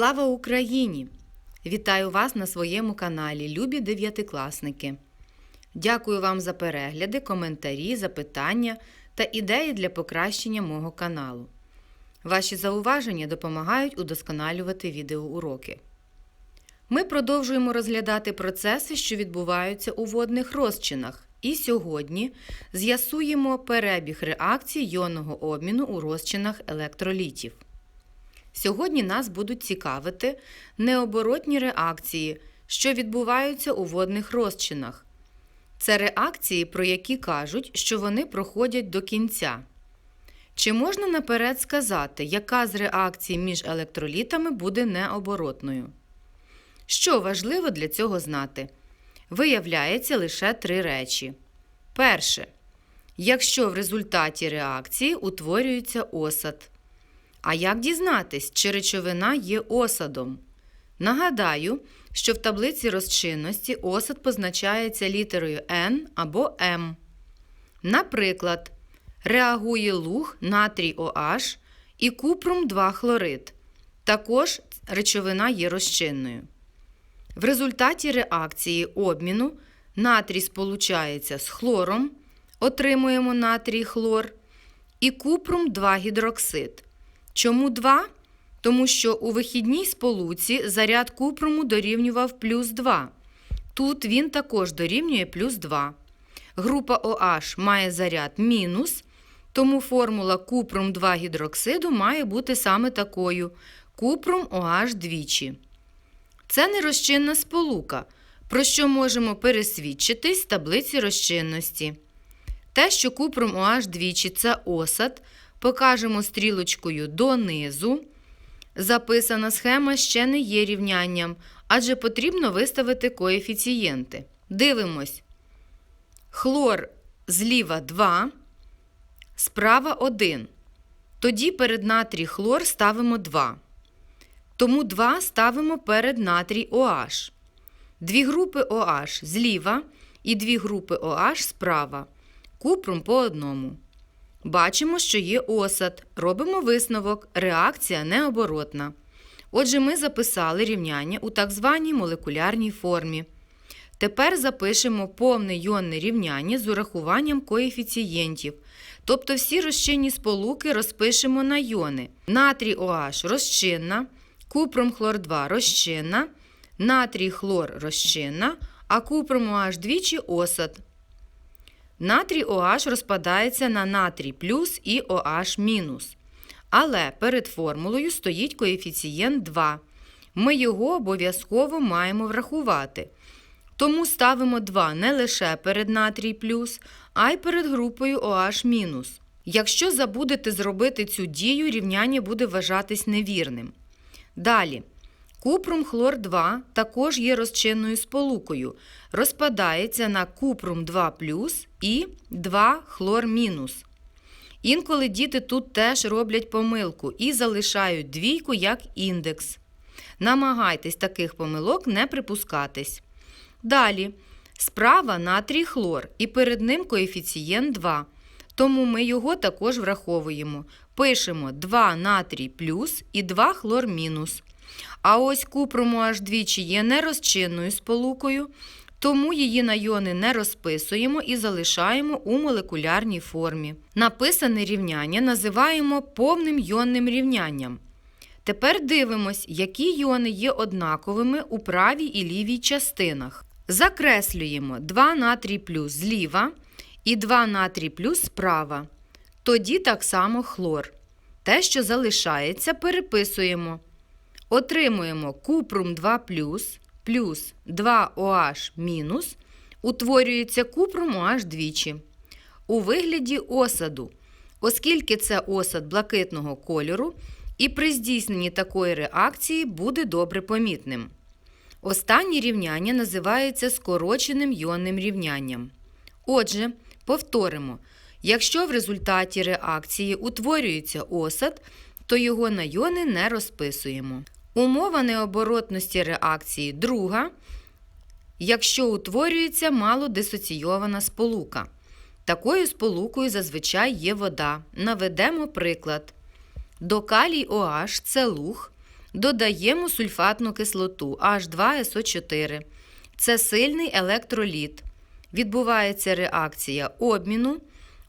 Слава Україні! Вітаю вас на своєму каналі, любі дев'ятикласники. Дякую вам за перегляди, коментарі, запитання та ідеї для покращення мого каналу. Ваші зауваження допомагають удосконалювати відеоуроки. Ми продовжуємо розглядати процеси, що відбуваються у водних розчинах, і сьогодні з'ясуємо перебіг реакцій йонного обміну у розчинах електролітів. Сьогодні нас будуть цікавити необоротні реакції, що відбуваються у водних розчинах. Це реакції, про які кажуть, що вони проходять до кінця. Чи можна наперед сказати, яка з реакцій між електролітами буде необоротною? Що важливо для цього знати? Виявляється лише три речі. Перше. Якщо в результаті реакції утворюється осад. А як дізнатись, чи речовина є осадом? Нагадаю, що в таблиці розчинності осад позначається літерою N або М. Наприклад, реагує луг натрій OH і купрум 2 хлорид. Також речовина є розчинною. В результаті реакції обміну натрій сполучається з хлором, отримуємо натрій хлор, і купрум 2 гідроксид. Чому 2? Тому що у вихідній сполуці заряд купруму дорівнював плюс 2. Тут він також дорівнює плюс 2. Група OH має заряд мінус, тому формула купрум 2 гідроксиду має бути саме такою купрум OH двічі. Це нерозчинна сполука, про що можемо пересвідчитись з таблиці розчинності. Те, що купрум OH двічі це осад, покажемо стрілочкою донизу. Записана схема ще не є рівнянням, адже потрібно виставити коефіцієнти. Дивимось. Хлор зліва 2, справа 1. Тоді перед натрій хлор ставимо 2. Тому 2 ставимо перед натрій OH. Дві групи OH зліва і дві групи OH справа. Купрум по одному. Бачимо, що є осад. Робимо висновок. Реакція необоротна. Отже, ми записали рівняння у так званій молекулярній формі. Тепер запишемо повне йонне рівняння з урахуванням коефіцієнтів. Тобто всі розчинні сполуки розпишемо на йони. Натрій OH розчинна, купром хлор 2 розчинна, натрій хлор розчинна, а купром OH двічі осад. Натрій OH розпадається на натрій плюс і OH мінус. Але перед формулою стоїть коефіцієнт 2. Ми його обов'язково маємо врахувати. Тому ставимо 2 не лише перед натрій плюс, а й перед групою OH мінус. Якщо забудете зробити цю дію, рівняння буде вважатись невірним. Далі. Купрум хлор 2 також є розчинною сполукою. Розпадається на купрум 2 і 2 хлор мінус. Інколи діти тут теж роблять помилку і залишають двійку як індекс. Намагайтесь таких помилок не припускатись. Далі. Справа натрій хлор і перед ним коефіцієнт 2. Тому ми його також враховуємо. Пишемо 2 натрій плюс і 2 хлор мінус. А ось купруму аж двічі є нерозчинною сполукою, тому її на йони не розписуємо і залишаємо у молекулярній формі. Написане рівняння називаємо повним йонним рівнянням. Тепер дивимось, які йони є однаковими у правій і лівій частинах. Закреслюємо 2 натрій плюс зліва і 2 натрій плюс справа. Тоді так само хлор. Те, що залишається, переписуємо. Отримуємо купрум 2 плюс 2 OH мінус, утворюється купрум OH двічі. У вигляді осаду, оскільки це осад блакитного кольору, і при здійсненні такої реакції буде добре помітним. Останнє рівняння називається скороченим йонним рівнянням. Отже, повторимо, якщо в результаті реакції утворюється осад, то його на йони не розписуємо. Умова необоротності реакції друга, якщо утворюється малодисоційована сполука. Такою сполукою зазвичай є вода. Наведемо приклад. До калій OH це луг, додаємо сульфатну кислоту H2SO4. Це сильний електроліт. Відбувається реакція обміну,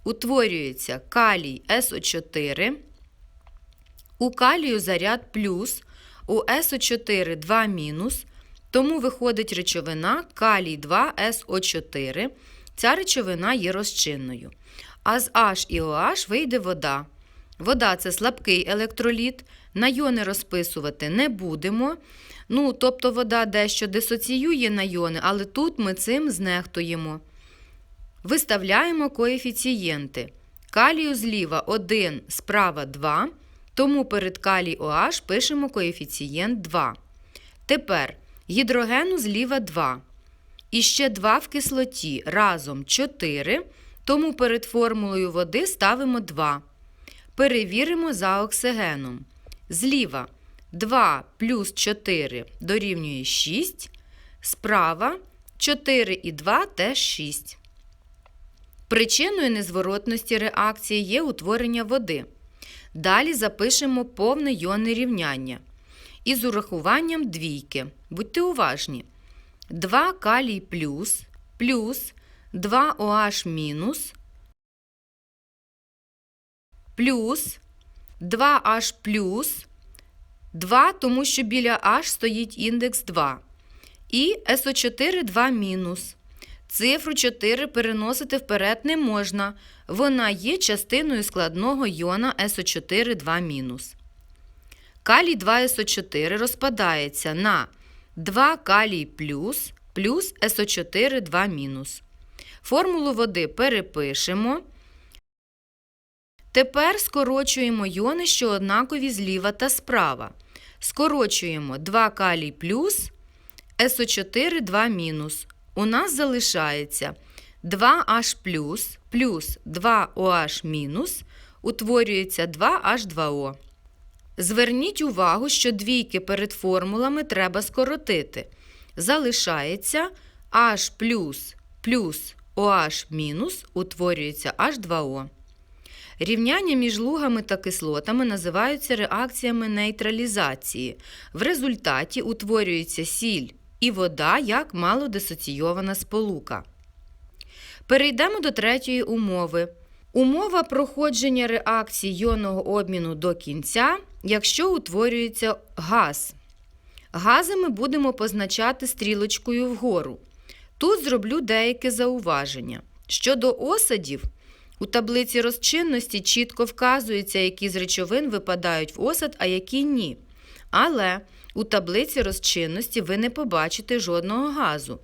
утворюється калій СО4. У калію заряд плюс, у СО4 2 мінус, тому виходить речовина калій 2 СО4. Ця речовина є розчинною. А з H і OH вийде вода. Вода це слабкий електроліт, на йони розписувати не будемо. Ну, тобто вода дещо дисоціює на йони, але тут ми цим знехтуємо. Виставляємо коефіцієнти. Калію зліва 1, справа 2, тому перед калій OH пишемо коефіцієнт 2. Тепер гідрогену зліва 2. І ще 2 в кислоті разом 4, тому перед формулою води ставимо 2. Перевіримо за оксигеном. Зліва 2 плюс 4 дорівнює 6. Справа 4 і 2 теж 6. Причиною незворотності реакції є утворення води. Далі запишемо повне йонне рівняння. Із урахуванням двійки. Будьте уважні. 2 калій плюс плюс 2 OH мінус плюс 2H плюс 2, тому що біля H стоїть індекс 2. І СО4 2 мінус. Цифру 4 переносити вперед не можна. Вона є частиною складного йона СО4 2. Калій 2СО4 розпадається на 2 калій плюс плюс СО4 2. Формулу води перепишемо. Тепер скорочуємо йони, що однакові зліва та справа. Скорочуємо 2 калій плюс СО4 2 мінус. У нас залишається 2H плюс плюс 2OH мінус утворюється 2H2O. Зверніть увагу, що двійки перед формулами треба скоротити. Залишається H плюс OH мінус утворюється H2O. Рівняння між лугами та кислотами називаються реакціями нейтралізації. В результаті утворюється сіль і вода як малодисоційована сполука. Перейдемо до третьої умови. Умова проходження реакції йонного обміну до кінця, якщо утворюється газ. Гази ми будемо позначати стрілочкою вгору. Тут зроблю деяке зауваження. Щодо осадів, у таблиці розчинності чітко вказується, які з речовин випадають в осад, а які ні. Але у таблиці розчинності ви не побачите жодного газу.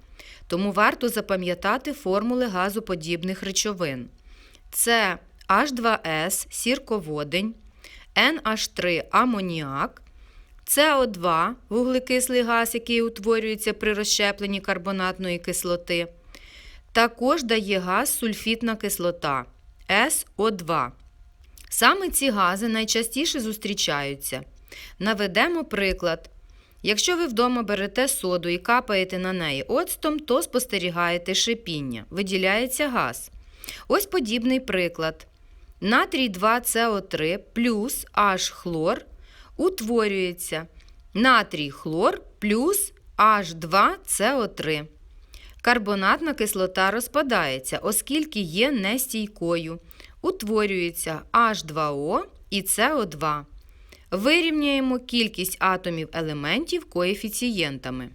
Тому варто запам'ятати формули газоподібних речовин. Це H2S сірководень, NH3 амоніак, СО2 вуглекислий газ, який утворюється при розщепленні карбонатної кислоти. Також дає газ сульфітна кислота СО2. Саме ці гази найчастіше зустрічаються. Наведемо приклад. Якщо ви вдома берете соду і капаєте на неї оцтом, то спостерігаєте шипіння, виділяється газ. Ось подібний приклад. Натрій 2СО3 плюс H хлор утворюється натрій хлор плюс H2CO3. Карбонатна кислота розпадається, оскільки є нестійкою. Утворюється H2O і CO2. Вирівняємо кількість атомів елементів коефіцієнтами.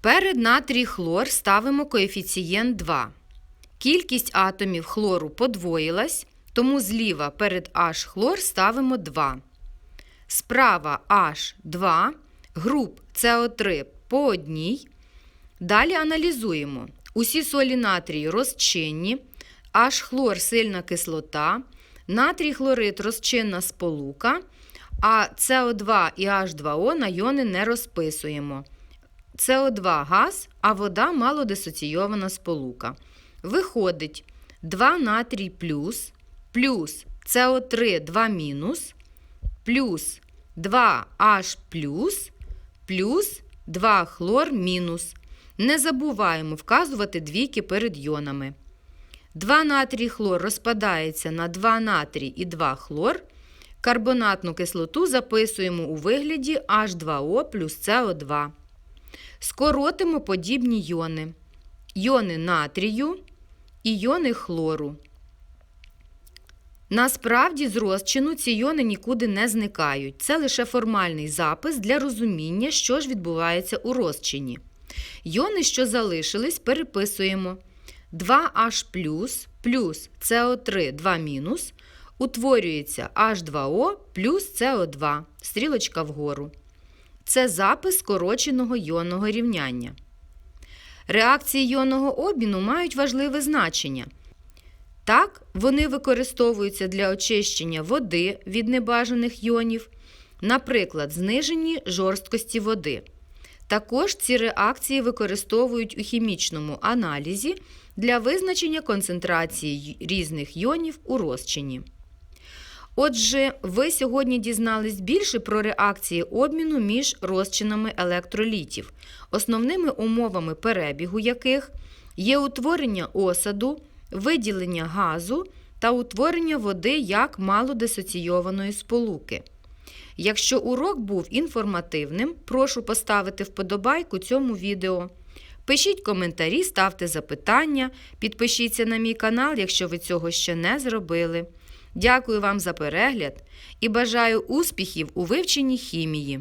Перед натрій хлор ставимо коефіцієнт 2. Кількість атомів хлору подвоїлась, тому зліва перед H хлор ставимо 2. Справа H2, груп СО3 по одній. Далі аналізуємо. Усі солі натрію розчинні, H-хлор сильна кислота, натрій хлорид розчинна сполука, а СО2 і H2O на йони не розписуємо. СО2 газ, а вода малодисоційована сполука. Виходить 2 натрій плюс, плюс СО3 2 мінус, плюс 2H плюс, плюс 2 хлор мінус. Не забуваємо вказувати двійки перед йонами. 2 натрій хлор розпадається на 2 натрій і 2 хлор. Карбонатну кислоту записуємо у вигляді H2O плюс CO2. Скоротимо подібні йони. Йони натрію і йони хлору. Насправді з розчину ці йони нікуди не зникають. Це лише формальний запис для розуміння, що ж відбувається у розчині. Йони, що залишились, переписуємо 2H плюс CO3 2 мінус, утворюється H2O плюс CO2, стрілочка вгору. Це запис скороченого йонного рівняння. Реакції йонного обміну мають важливе значення. Так, вони використовуються для очищення води від небажаних йонів, наприклад, зниженні жорсткості води. Також ці реакції використовують у хімічному аналізі для визначення концентрації різних йонів у розчині. Отже, ви сьогодні дізнались більше про реакції обміну між розчинами електролітів, основними умовами перебігу яких є утворення осаду, виділення газу та утворення води як малодисоційованої сполуки. Якщо урок був інформативним, прошу поставити вподобайку цьому відео. Пишіть коментарі, ставте запитання, підпишіться на мій канал, якщо ви цього ще не зробили. Дякую вам за перегляд і бажаю успіхів у вивченні хімії.